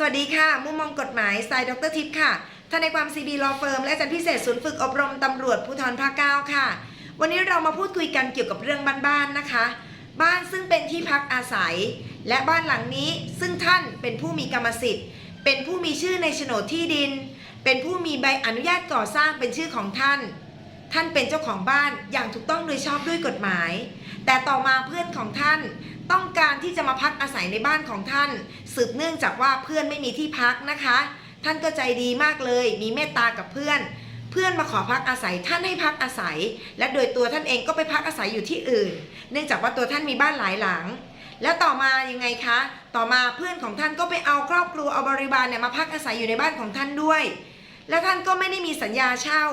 สวัสดีค่ะ มุมมองกฎหมายสายดรทิพย์ค่ะทนายความ CB Law Firm และอาจารย์พิเศษศูนย์ฝึกอบรมตำรวจภูธรภาค 9 ค่ะ วันนี้เรามาพูดคุยกันเกี่ยวกับเรื่องบ้านๆนะคะ บ้านซึ่งเป็นที่พักอาศัย และบ้านหลังนี้ซึ่งท่านเป็นผู้มีกรรมสิทธิ์ เป็นผู้มีชื่อในโฉนดที่ดิน เป็นผู้มีใบอนุญาตก่อสร้างเป็นชื่อของท่าน ท่านเป็นเจ้าของบ้านอย่างถูกต้องโดยชอบด้วยกฎหมาย แต่ต่อมาเพื่อนของท่านต้อง ที่จะมาพักอาศัยในบ้านของท่าน สืบเนื่องจากว่าเพื่อนไม่มีที่พักนะคะ ท่านก็ใจดีมากเลย มีเมตตากับเพื่อน เพื่อนมาขอพักอาศัยท่านให้พักอาศัย และโดยตัวท่านเองก็ไปพักอาศัยอยู่ที่อื่น เนื่องจากว่าตัวท่านมีบ้านหลายหลัง แล้วต่อมายังไงคะ ต่อมาเพื่อนของท่านก็ไปเอาครอบครัวเอาบริบาลเนี่ยมาพักอาศัยอยู่ในบ้านของท่านด้วย และท่านก็ไม่ได้มีสัญญาเช่า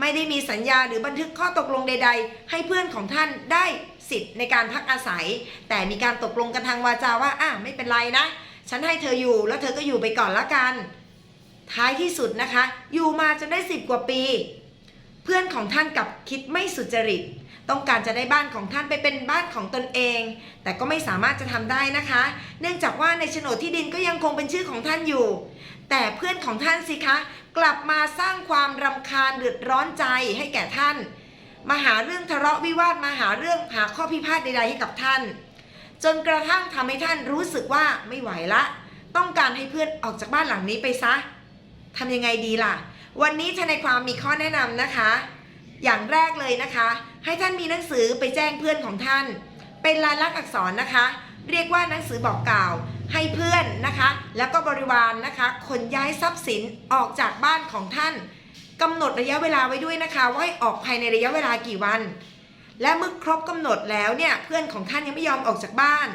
ไม่ได้มีสัญญาหรือบันทึกข้อตกลงใด ๆ ให้เพื่อนของท่านได้ สิทธิ์ในการพักอาศัย แต่มีการตกลงกันทางวาจาว่าอะไม่เป็นไรนะ ฉันให้เธออยู่แล้วเธอก็อยู่ไปก่อนละกัน ท้ายที่สุดนะคะ อยู่มาจนได้สิบกว่าปี เพื่อนของท่านกับคิดไม่สุจริต ต้องการจะได้บ้านของท่านไปเป็นบ้านของตนเอง แต่ก็ไม่สามารถจะทำได้นะคะ เนื่องจากว่าในโฉนดที่ดินก็ยังคงเป็นชื่อของท่านอยู่ แต่เพื่อนของท่านสิคะ กลับมาสร้างความรำคาญเดือดร้อนใจให้แก่ท่าน มาหาเรื่องทะเลาะวิวาทมาหาเรื่องหาข้อพิพาทใดๆให้กับท่าน จนกระทั่งทำให้ท่านรู้สึกว่าไม่ไหวละ ต้องการให้เพื่อนออกจากบ้านหลังนี้ไปซะทำยังไงดีล่ะ วันนี้ทนายความมีข้อแนะนำนะคะ อย่างแรกเลยนะคะ ให้ท่านมีหนังสือไปแจ้งเพื่อนของท่าน เป็นลายลักษณ์อักษรนะคะ เรียกว่าหนังสือบอกกล่าวให้เพื่อนนะคะ แล้วก็บริวารนนะคะขนย้ายทรัพย์สินออกจากบ้านของท่าน กำหนดระยะเวลาไว้ด้วยนะคะ ว่าให้ออกภายในระยะเวลากี่วัน และเมื่อครบกำหนดแล้วเนี่ยเพื่อนของท่านยังไม่ยอมออกจากบ้าน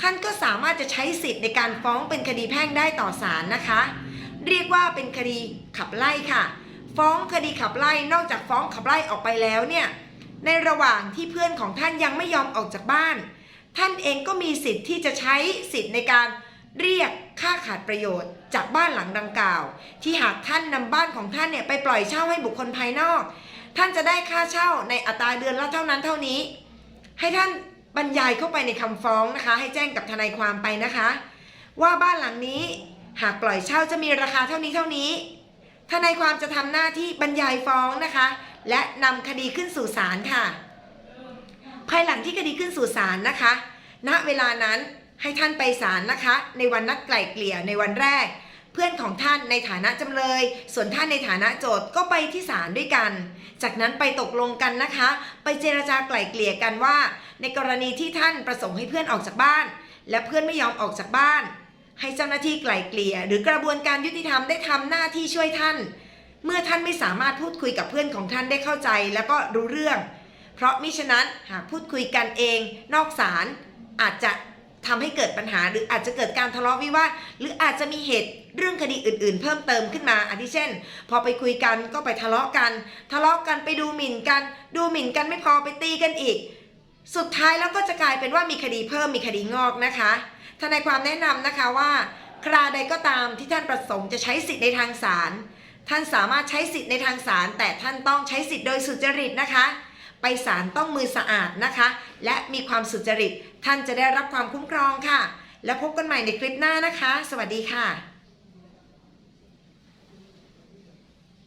ท่านก็สามารถจะใช้สิทธิ์ในการฟ้องเป็นคดีแพ่งได้ต่อศาลนะคะ เรียกว่าเป็นคดีขับไล่ค่ะ ฟ้องคดีขับไล่นอกจากฟ้องขับไล่ออกไปแล้วเนี่ยในระหว่างที่เพื่อนของท่านยังไม่ยอมออกจากบ้าน ท่านเองก็มีสิทธิ์ที่จะใช้สิทธิ์ในการเรียก ขาดประโยชน์จากบ้านหลังดังกล่าว ที่หากท่านนำบ้านของท่านเนี่ยไปปล่อยเช่าให้บุคคลภายนอก ท่านจะได้ค่าเช่าในอัตราเดือนละเท่านั้นเท่านี้ ให้ท่านบรรยายเข้าไปในคำฟ้องนะคะ ให้แจ้งกับทนายความไปนะคะ ว่าบ้านหลังนี้หากปล่อยเช่าจะมีราคาเท่านี้เท่านี้ ทนายความจะทำหน้าที่บรรยายฟ้องนะคะ และนำคดีขึ้นสู่ศาลค่ะ ภายหลังที่คดีขึ้นสู่ศาลนะคะ ณเวลานั้น ให้ท่านไปศาลนะคะ ในวันนัดไกล่เกลี่ยในวันแรก เพื่อนของท่านในฐานะจำเลย ส่วนท่านในฐานะโจทย์ก็ไปที่ศาลด้วยกัน จากนั้นไปตกลงกันนะคะ ไปเจรจาไกล่เกลี่ยกันว่า ในกรณีที่ท่านประสงค์ให้เพื่อนออกจากบ้าน และเพื่อนไม่ยอมออกจากบ้าน ให้เจ้าหน้าที่ไกล่เกลี่ย หรือกระบวนการยุติธรรมได้ทำหน้าที่ช่วยท่าน เมื่อท่านไม่สามารถพูดคุยกับเพื่อนของท่านได้เข้าใจ แล้วก็รู้เรื่อง เพราะมิฉะนั้นหากพูดคุยกันเอง นอกศาลอาจจะ ทำให้เกิดปัญหาหรืออาจจะเกิดการทะเลาะวิวาทหรืออาจจะมีเหตุเรื่องคดีอื่น ๆ เพิ่มเติมขึ้นมาอาทิเช่น พอไปคุยกันก็ไปทะเลาะกัน ทะเลาะกันไปดูหมิ่นกัน ดูหมิ่นกันไม่พอไปตีกันอีก สุดท้ายแล้วก็จะกลายเป็นว่ามีคดีเพิ่มมีคดีงอกนะคะทนายความแนะนำนะคะว่าคราใดก็ตามที่ท่านประสงค์จะใช้สิทธิ์ในทางศาลท่านสามารถใช้สิทธิ์ในทางศาลแต่ท่านต้องใช้สิทธิ์โดยสุจริตนะคะ ไปศาลต้องมือสะอาดนะคะ และมีความสุจริต ท่านจะได้รับความคุ้มครองค่ะ แล้วพบกันใหม่ในคลิปหน้านะคะ สวัสดีค่ะ